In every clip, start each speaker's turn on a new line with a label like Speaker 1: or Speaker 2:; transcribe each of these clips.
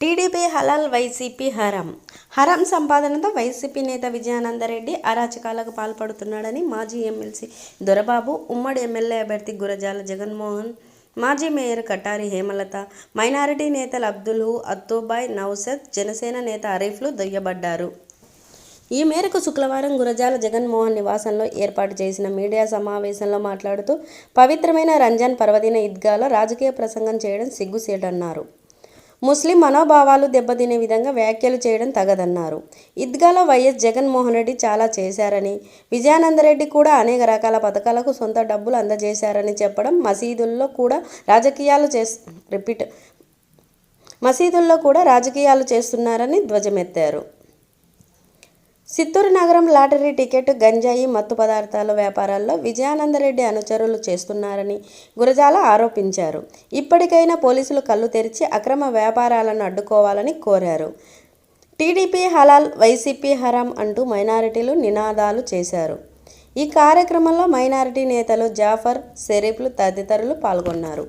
Speaker 1: TDP హలాల్ YCP హరం. హరం సంపాదనతో YCP నేత విజయానందరెడ్డి అరాచకాలకు పాల్పడుతున్నాడని మాజీ ఎమ్మెల్సీ దొరబాబు ఉమ్మడి ఎమ్మెల్యే అభ్యర్థి గురజాల జగన్మోహన్ మాజీ మేయర్ కటారి హేమలత మైనారిటీ నేతలు అబ్దుల్ హూ అత్తోబాయ్ నౌసద్ జనసేన నేత అరీఫ్లు దొయ్యబడ్డారు. ఈ మేరకు శుక్రవారం గురజాల జగన్మోహన్ నివాసంలో ఏర్పాటు చేసిన మీడియా సమావేశంలో మాట్లాడుతూ పవిత్రమైన రంజాన్ పర్వదిన ఈద్గాలో రాజకీయ ప్రసంగం చేయడం సిగ్గుసేటన్నారు. ముస్లిం మనోభావాలు దెబ్బతినే విధంగా వ్యాఖ్యలు చేయడం తగదన్నారు. ఇద్గాలో వైఎస్ జగన్మోహన్ రెడ్డి చాలా చేశారని విజయానందరెడ్డి కూడా అనేక రకాల పథకాలకు సొంత డబ్బులు అందజేశారని చెప్పడం మసీదుల్లో కూడా రాజకీయాలు చేస్ రిపీట్ మసీదుల్లో కూడా రాజకీయాలు చేస్తున్నారని ధ్వజమెత్తారు. సిత్తూరు నగరం లాటరీ టికెట్ గంజాయి మత్తు పదార్థాల వ్యాపారాల్లో విజయానందరెడ్డి అనుచరులు చేస్తున్నారని గురజాల ఆరోపించారు. ఇప్పటికైనా పోలీసులు కళ్ళు తెరిచి అక్రమ వ్యాపారాలను అడ్డుకోవాలని కోరారు. టీడీపీ హలాల్ వైసీపీ హరాం అంటూ మైనారిటీలు నినాదాలు చేశారు. ఈ కార్యక్రమంలో మైనారిటీ నేతలు జాఫర్ షరీఫ్లు తదితరులు పాల్గొన్నారు.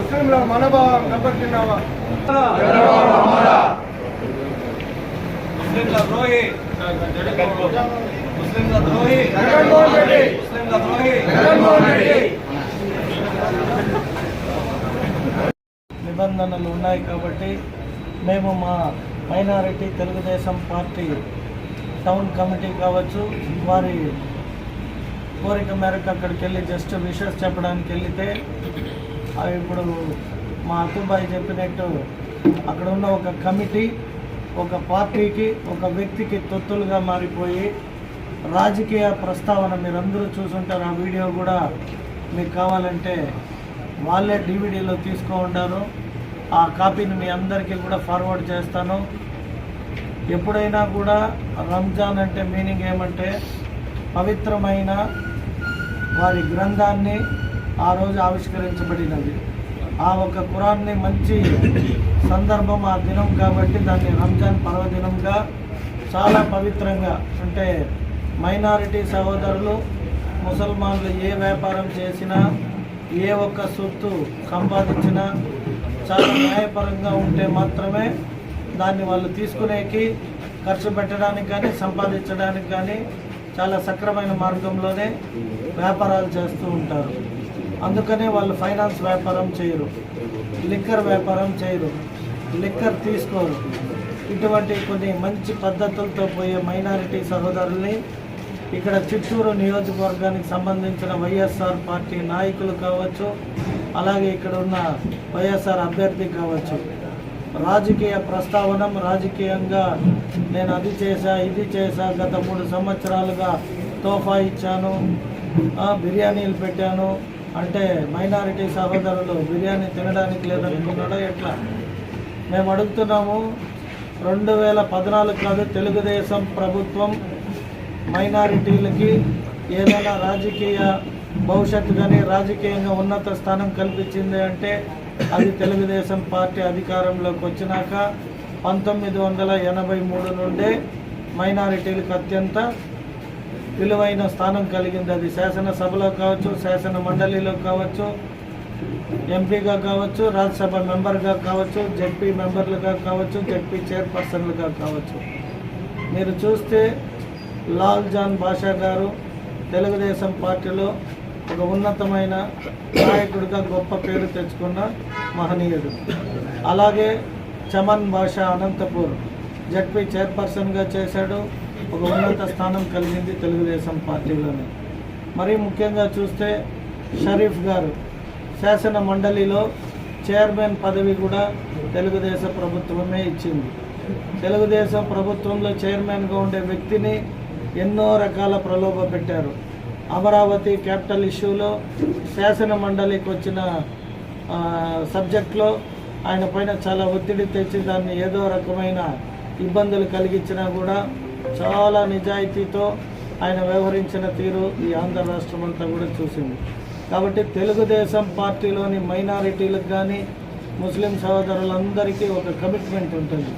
Speaker 2: ముస్లింల మనోభావం దెబ్బతిన్నావా?
Speaker 3: ముస్లింల ద్రోహి. ముస్లింల ద్రోహి. ముస్లింల ద్రోహి.
Speaker 4: నిబంధనలు ఉన్నాయి కాబట్టి మేము మా minority Telugu Desam party town committee కావచ్చు వారి కోరిక మేరకు అక్కడికి వెళ్ళి జస్ట్ విషెస్ చెప్పడానికి వెళితే అవి ఇప్పుడు మా అతుబాయి చెప్పినట్టు అక్కడ ఉన్న ఒక కమిటీ ఒక పార్టీకి ఒక వ్యక్తికి తొత్తులుగా మారిపోయి రాజకీయ ప్రస్తావన మీరందరూ చూసుంటారు. ఆ వీడియో కూడా మీకు కావాలంటే వాళ్ళే డివిడీలో తీసుకో ఉంటారు ఆ కాపీని మీ అందరికీ కూడా ఫార్వర్డ్ చేస్తాను. ఎప్పుడైనా కూడా రంజాన్ అంటే మీనింగ్ ఏమంటే పవిత్రమైన వారి గ్రంథాన్ని ఆ రోజు ఆవిష్కరించబడినది. ఆ ఒక కురాన్ని మంచి సందర్భం ఆ దినం కాబట్టి దాన్ని రంజాన్ పర్వదినంగా చాలా పవిత్రంగా అంటే మైనారిటీ సహోదరులు ముసల్మాన్లు ఏ వ్యాపారం చేసినా ఏ ఒక్క సొత్తు సంపాదించినా చాలా న్యాయపరంగా ఉంటే మాత్రమే దాన్ని వాళ్ళు తీసుకునేకి ఖర్చు పెట్టడానికి కానీ సంపాదించడానికి కానీ చాలా సక్రమైన మార్గంలోనే వ్యాపారాలు చేస్తూ ఉంటారు. అందుకనే వాళ్ళు ఫైనాన్స్ వ్యాపారం చేయరు. లిక్కర్ వ్యాపారం చేయరు. లిక్కర్ తీసుకోరు. ఇటువంటి కొన్ని మంచి పద్ధతులతో పోయే మైనారిటీ సహోదరుల్ని ఇక్కడ చిత్తూరు నియోజకవర్గానికి సంబంధించిన వైఎస్ఆర్ పార్టీ నాయకులు కావచ్చు అలాగే ఇక్కడ ఉన్న వైఎస్ఆర్ అభ్యర్థి కావచ్చు. రాజకీయ ప్రస్తావన రాజకీయంగా నేను అది చేశా ఇది చేశా గత మూడు సంవత్సరాలుగా తోఫా ఇచ్చాను బిర్యానీలు పెట్టాను. అంటే మైనారిటీ సహోదరులు బిర్యానీ తినడానికి లేదనుకున్నాడో ఎట్లా? మేము అడుగుతున్నాము రెండు వేల పద్నాలుగు కాదు తెలుగుదేశం ప్రభుత్వం మైనారిటీలకి ఏదైనా రాజకీయ భవిష్యత్తు కానీ రాజకీయంగా ఉన్నత స్థానం కల్పించింది అంటే అది తెలుగుదేశం పార్టీ అధికారంలోకి వచ్చినాక పంతొమ్మిది వందల ఎనభై మూడు నుండే మైనారిటీలకు అత్యంత విలువైన స్థానం కలిగింది. అది శాసనసభలో కావచ్చు శాసన మండలిలో కావచ్చు ఎంపీగా కావచ్చు రాజ్యసభ మెంబర్గా కావచ్చు జడ్పీ మెంబర్లుగా కావచ్చు జడ్పీ చైర్పర్సన్లుగా కావచ్చు. మీరు చూస్తే లాల్ జాన్ బాషా గారు తెలుగుదేశం పార్టీలో ఒక ఉన్నతమైన నాయకుడిగా గొప్ప పేరు తెచ్చుకున్న మహనీయుడు. అలాగే చమన్ బాషా అనంతపూర్. జడ్పీ చైర్పర్సన్గా చేశాడు. ఒక ఉన్నత స్థానం కలిగింది తెలుగుదేశం పార్టీలోనే. మరీ ముఖ్యంగా చూస్తే షరీఫ్ గారు శాసన మండలిలో చైర్మన్ పదవి కూడా తెలుగుదేశం ప్రభుత్వమే ఇచ్చింది. తెలుగుదేశం ప్రభుత్వంలో చైర్మన్గా ఉండే వ్యక్తిని ఎన్నో రకాల ప్రలోభ పెట్టారు. అమరావతి క్యాపిటల్ ఇష్యూలో శాసన మండలికి వచ్చిన సబ్జెక్ట్లో ఆయన పైన చాలా ఒత్తిడి తెచ్చి దాన్ని ఏదో రకమైన ఇబ్బందులు కలిగించినా కూడా చాలా నిజాయితీతో ఆయన వ్యవహరించిన తీరు ఈ ఆంధ్ర రాష్ట్రం అంతా కూడా చూసింది. కాబట్టి తెలుగుదేశం పార్టీలోని మైనారిటీలకు కానీ ముస్లిం సహోదరులందరికీ ఒక కమిట్మెంట్ ఉంటుంది.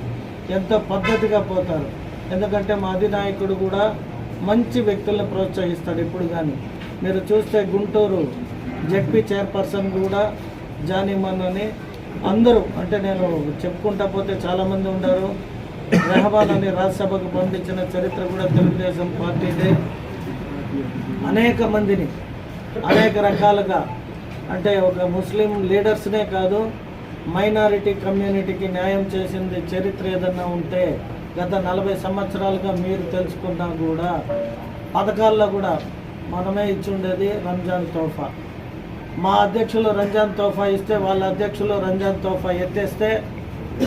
Speaker 4: ఎంతో పద్ధతిగా పోతారు? ఎందుకంటే మా అధినాయకుడు కూడా మంచి వ్యక్తులను ప్రోత్సహిస్తాడు ఇప్పుడు కానీ మీరు చూస్తే గుంటూరు జెడ్పీ చైర్పర్సన్ కూడా జానీమన్నని అందరూ అంటే నేను చెప్పుకుంటా పోతే చాలామంది ఉన్నారు. రెహమాన్ అని రాజ్యసభకు పంపించిన చరిత్ర కూడా తెలుగుదేశం పార్టీదే. అనేక మందిని అనేక రకాలుగా అంటే ఒక ముస్లిం లీడర్స్నే కాదు మైనారిటీ కమ్యూనిటీకి న్యాయం చేసింది చరిత్ర ఏదన్నా ఉంటే గత నలభై సంవత్సరాలుగా మీరు తెలుసుకున్నా కూడా పథకాల్లో కూడా మనమే ఇచ్చుండేది రంజాన్ తోఫా. మా అధ్యక్షులు రంజాన్ తోఫా ఇస్తే వాళ్ళ అధ్యక్షులు రంజాన్ తోఫా ఎత్తేస్తే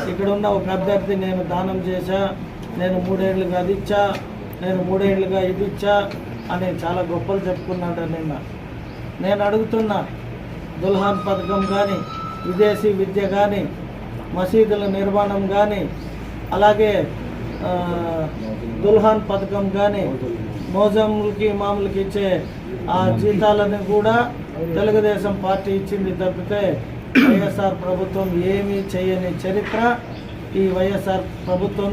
Speaker 4: ఇక్కడ ఉన్న ఒక అభ్యర్థి నేను దానం చేశా నేను మూడేళ్ళుగా అది ఇచ్చా నేను మూడేళ్ళుగా ఇది ఇచ్చా అని చాలా గొప్పలు చెప్పుకున్నాడు నిన్న. నేను అడుగుతున్నా దుల్హాన్ పథకం కానీ విదేశీ విద్య కానీ మసీదుల నిర్మాణం కానీ అలాగే దుల్హాన్ పథకం కానీ మోజములకి మామూలకి ఇచ్చే ఆ జీతాలను కూడా తెలుగుదేశం పార్టీ ఇచ్చింది తప్పితే వైఎస్ఆర్ ప్రభుత్వం ఏమీ చేయని చరిత్ర ఈ వైఎస్ఆర్ ప్రభుత్వం